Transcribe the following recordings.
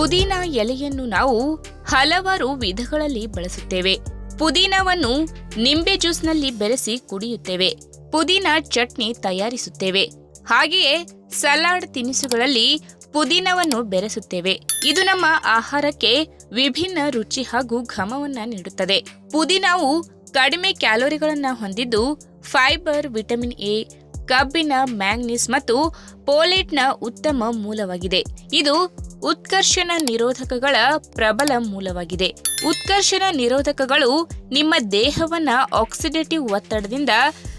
ಪುದೀನ ಎಲೆಯನ್ನು ನಾವು ಹಲವಾರು ವಿಧಗಳಲ್ಲಿ ಬಳಸುತ್ತೇವೆ. ಪುದೀನವನ್ನು ನಿಂಬೆ ಜ್ಯೂಸ್ನಲ್ಲಿ ಬೆರೆಸಿ ಕುಡಿಯುತ್ತೇವೆ. ಪುದೀನ ಚಟ್ನಿ ತಯಾರಿಸುತ್ತೇವೆ. ಹಾಗೆಯೇ ಸಲಾಡ್ ತಿನಿಸುಗಳಲ್ಲಿ ಪುದೀನವನ್ನು ಬೆರೆಸುತ್ತೇವೆ. ಇದು ನಮ್ಮ ಆಹಾರಕ್ಕೆ ವಿಭಿನ್ನ ರುಚಿ ಹಾಗೂ ಘಮವನ್ನು ನೀಡುತ್ತದೆ. ಪುದೀನವು ಕಡಿಮೆ ಕ್ಯಾಲೋರಿಗಳನ್ನು ಹೊಂದಿದ್ದು ಫೈಬರ್, ವಿಟಮಿನ್ ಎ, ಕಬ್ಬಿನ, ಮ್ಯಾಂಗ್ನೀಸ್ ಮತ್ತು ಪೋಲೇಟ್ನ ಉತ್ತಮ ಮೂಲವಾಗಿದೆ. ಇದು ಉತ್ಕರ್ಷಣ ನಿರೋಧಕಗಳ ಪ್ರಬಲ ಮೂಲವಾಗಿದೆ. ಉತ್ಕರ್ಷಣ ನಿರೋಧಕಗಳು ನಿಮ್ಮ ದೇಹವನ್ನ ಆಕ್ಸಿಡೇಟಿವ್ ಒತ್ತಡದಿಂದ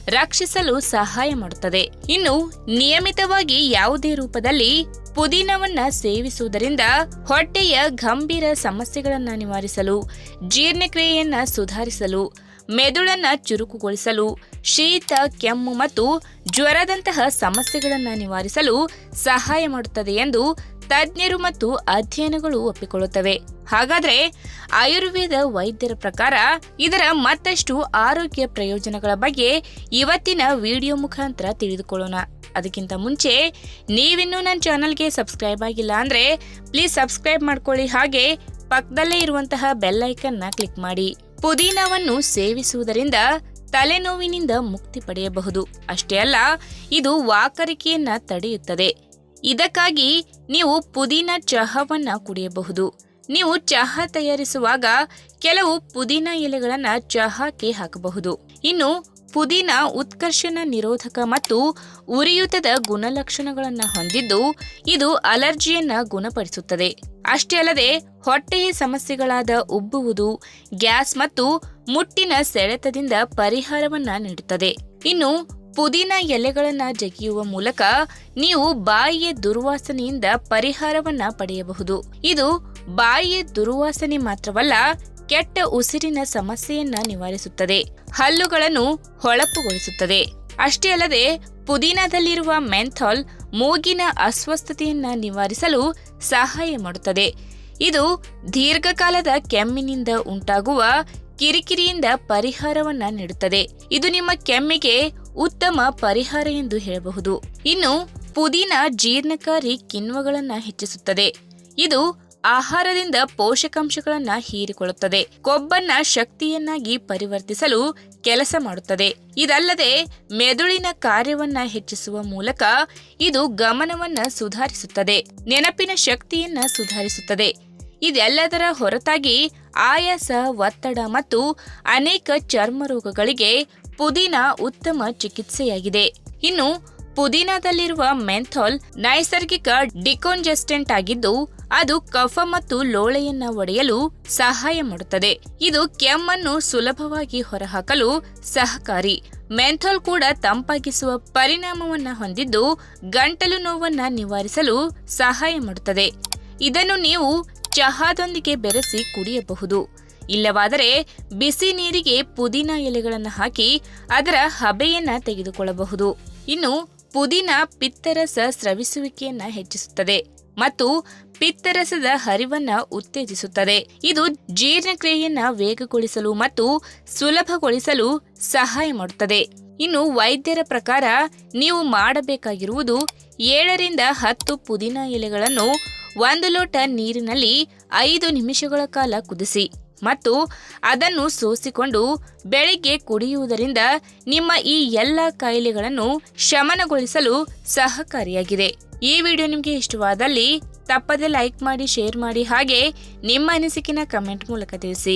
ರಕ್ಷಿಸಲು ಸಹಾಯ ಮಾಡುತ್ತದೆ. ಇನ್ನು ನಿಯಮಿತವಾಗಿ ಯಾವುದೇ ರೂಪದಲ್ಲಿ ಪುದೀನವನ್ನ ಸೇವಿಸುವುದರಿಂದ ಹೊಟ್ಟೆಯ ಗಂಭೀರ ಸಮಸ್ಯೆಗಳನ್ನ ನಿವಾರಿಸಲು, ಜೀರ್ಣಕ್ರಿಯೆಯನ್ನ ಸುಧಾರಿಸಲು, ಮೆದುಳನ್ನ ಚುರುಕುಗೊಳಿಸಲು, ಶೀತ, ಕೆಮ್ಮು ಮತ್ತು ಜ್ವರದಂತಹ ಸಮಸ್ಯೆಗಳನ್ನು ನಿವಾರಿಸಲು ಸಹಾಯ ಮಾಡುತ್ತದೆ ಎಂದು ತಜ್ಞರು ಮತ್ತು ಅಧ್ಯಯನಗಳು ಒಪ್ಪಿಕೊಳ್ಳುತ್ತವೆ. ಹಾಗಾದ್ರೆ ಆಯುರ್ವೇದ ವೈದ್ಯರ ಪ್ರಕಾರ ಇದರ ಮತ್ತಷ್ಟು ಆರೋಗ್ಯ ಪ್ರಯೋಜನಗಳ ಬಗ್ಗೆ ಇವತ್ತಿನ ವಿಡಿಯೋ ಮುಖಾಂತರ ತಿಳಿದುಕೊಳ್ಳೋಣ. ಅದಕ್ಕಿಂತ ಮುಂಚೆ ನೀವಿನ್ನೂ ನನ್ನ ಚಾನಲ್ಗೆ ಸಬ್ಸ್ಕ್ರೈಬ್ ಆಗಿಲ್ಲ ಅಂದ್ರೆ ಪ್ಲೀಸ್ ಸಬ್ಸ್ಕ್ರೈಬ್ ಮಾಡ್ಕೊಳ್ಳಿ. ಹಾಗೆ ಪಕ್ಕದಲ್ಲೇ ಇರುವಂತಹ ಬೆಲ್ ಐಕನ್ನ ಕ್ಲಿಕ್ ಮಾಡಿ. ಪುದೀನವನ್ನು ಸೇವಿಸುವುದರಿಂದ ತಲೆನೋವಿನಿಂದ ಮುಕ್ತಿ ಪಡೆಯಬಹುದು. ಅಷ್ಟೇ ಅಲ್ಲ, ಇದು ವಾಕರಿಕೆಯನ್ನ ತಡೆಯುತ್ತದೆ. ಇದಕ್ಕಾಗಿ ನೀವು ಪುದೀನ ಚಹಾವನ್ನ ಕುಡಿಯಬಹುದು. ನೀವು ಚಹಾ ತಯಾರಿಸುವಾಗ ಕೆಲವು ಪುದೀನ ಎಲೆಗಳನ್ನು ಚಹಾಕ್ಕೆ ಹಾಕಬಹುದು. ಇನ್ನು ಪುದೀನ ಉತ್ಕರ್ಷಣ ನಿರೋಧಕ ಮತ್ತು ಉರಿಯೂತದ ಗುಣಲಕ್ಷಣಗಳನ್ನು ಹೊಂದಿದ್ದು ಇದು ಅಲರ್ಜಿಯನ್ನು ಗುಣಪಡಿಸುತ್ತದೆ. ಅಷ್ಟೇ ಅಲ್ಲದೆ ಹೊಟ್ಟೆಯ ಸಮಸ್ಯೆಗಳಾದ ಉಬ್ಬುವುದು, ಗ್ಯಾಸ್ ಮತ್ತು ಮುಟ್ಟಿನ ಸೆಳೆತದಿಂದ ಪರಿಹಾರವನ್ನು ನೀಡುತ್ತದೆ. ಇನ್ನು ಪುದೀನ ಎಲೆಗಳನ್ನು ಜಗಿಯುವ ಮೂಲಕ ನೀವು ಬಾಯಿಯ ದುರ್ವಾಸನೆಯಿಂದ ಪರಿಹಾರವನ್ನ ಪಡೆಯಬಹುದು. ಇದು ಬಾಯಿಯ ದುರ್ವಾಸನೆ ಮಾತ್ರವಲ್ಲ, ಕೆಟ್ಟ ಉಸಿರಿನ ಸಮಸ್ಯೆಯನ್ನ ನಿವಾರಿಸುತ್ತದೆ. ಹಲ್ಲುಗಳನ್ನು ಹೊಳಪುಗೊಳಿಸುತ್ತದೆ. ಅಷ್ಟೇ ಅಲ್ಲದೆ, ಪುದೀನದಲ್ಲಿರುವ ಮೆಂಥಾಲ್ ಮೂಗಿನ ಅಸ್ವಸ್ಥತೆಯನ್ನ ನಿವಾರಿಸಲು ಸಹಾಯ ಮಾಡುತ್ತದೆ. ಇದು ದೀರ್ಘಕಾಲದ ಕೆಮ್ಮಿನಿಂದ ಉಂಟಾಗುವ ಕಿರಿಕಿರಿಯಿಂದ ಪರಿಹಾರವನ್ನ ನೀಡುತ್ತದೆ. ಇದು ನಿಮ್ಮ ಕೆಮ್ಮಿಗೆ ಉತ್ತಮ ಪರಿಹಾರ ಎಂದು ಹೇಳಬಹುದು. ಇನ್ನು ಪುದೀನ ಜೀರ್ಣಕಾರಿ ಕಿಣ್ವಗಳನ್ನು ಹೆಚ್ಚಿಸುತ್ತದೆ. ಇದು ಆಹಾರದಿಂದ ಪೋಷಕಾಂಶಗಳನ್ನು ಹೀರಿಕೊಳ್ಳುತ್ತದೆ. ಕೊಬ್ಬನ್ನ ಶಕ್ತಿಯನ್ನಾಗಿ ಪರಿವರ್ತಿಸಲು ಕೆಲಸ ಮಾಡುತ್ತದೆ. ಇದಲ್ಲದೆ ಮೆದುಳಿನ ಕಾರ್ಯವನ್ನ ಹೆಚ್ಚಿಸುವ ಮೂಲಕ ಇದು ಗಮನವನ್ನ ಸುಧಾರಿಸುತ್ತದೆ. ನೆನಪಿನ ಶಕ್ತಿಯನ್ನ ಸುಧಾರಿಸುತ್ತದೆ. ಇದೆಲ್ಲದರ ಹೊರತಾಗಿ ಆಯಾಸ, ಒತ್ತಡ ಮತ್ತು ಅನೇಕ ಚರ್ಮ ರೋಗಗಳಿಗೆ ಪುದೀನ ಉತ್ತಮ ಚಿಕಿತ್ಸೆಯಾಗಿದೆ. ಇನ್ನು, ಪುದೀನದಲ್ಲಿರುವ ಮೆಂಥಾಲ್ ನೈಸರ್ಗಿಕ ಡಿಕೊಂಜೆಸ್ಟೆಂಟ್ ಆಗಿದ್ದು, ಅದು ಕಫ ಮತ್ತು ಲೋಳೆಯನ್ನ ಒಡೆಯಲು ಸಹಾಯ ಮಾಡುತ್ತದೆ. ಇದು ಕೆಮ್ಮನ್ನು ಸುಲಭವಾಗಿ ಹೊರಹಾಕಲು ಸಹಕಾರಿ. ಮೆಂಥಾಲ್ ಕೂಡ ತಂಪಾಗಿಸುವ ಪರಿಣಾಮವನ್ನ ಹೊಂದಿದ್ದು, ಗಂಟಲು ನೋವನ್ನ ನಿವಾರಿಸಲು ಸಹಾಯ ಮಾಡುತ್ತದೆ. ಇದನ್ನು ನೀವು ಚಹಾದೊಂದಿಗೆ ಬೆರೆಸಿ ಕುಡಿಯಬಹುದು. ಇಲ್ಲವಾದರೆ ಬಿಸಿ ನೀರಿಗೆ ಪುದೀನ ಎಲೆಗಳನ್ನು ಹಾಕಿ ಅದರ ಹಬೆಯನ್ನ ತೆಗೆದುಕೊಳ್ಳಬಹುದು. ಇನ್ನು ಪುದೀನ ಪಿತ್ತರಸ ಸ್ರವಿಸುವಿಕೆಯನ್ನು ಹೆಚ್ಚಿಸುತ್ತದೆ ಮತ್ತು ಪಿತ್ತರಸದ ಹರಿವನ್ನ ಉತ್ತೇಜಿಸುತ್ತದೆ. ಇದು ಜೀರ್ಣಕ್ರಿಯೆಯನ್ನ ವೇಗಗೊಳಿಸಲು ಮತ್ತು ಸುಲಭಗೊಳಿಸಲು ಸಹಾಯ ಮಾಡುತ್ತದೆ. ಇನ್ನು ವೈದ್ಯರ ಪ್ರಕಾರ ನೀವು ಮಾಡಬೇಕಾಗಿರುವುದು ಏಳರಿಂದ ಹತ್ತು ಪುದೀನ ಎಲೆಗಳನ್ನು ಒಂದು ಲೋಟ ನೀರಿನಲ್ಲಿ ಐದು ನಿಮಿಷಗಳ ಕಾಲ ಕುದಿಸಿ. ಮತ್ತು ಅದನ್ನು ಸೋಸಿಕೊಂಡು ಬೆಳಿಗ್ಗೆ ಕುಡಿಯುವುದರಿಂದ ನಿಮ್ಮ ಈ ಎಲ್ಲ ಕಾಯಿಲೆಗಳನ್ನು ಶಮನಗೊಳಿಸಲು ಸಹಕಾರಿಯಾಗಿದೆ. ಈ ವಿಡಿಯೋ ನಿಮಗೆ ಇಷ್ಟವಾದಲ್ಲಿ ತಪ್ಪದೆ ಲೈಕ್ ಮಾಡಿ, ಶೇರ್ ಮಾಡಿ ಹಾಗೆ ನಿಮ್ಮ ಅನಿಸಿಕೆನ ಕಮೆಂಟ್ ಮೂಲಕ ತಿಳಿಸಿ.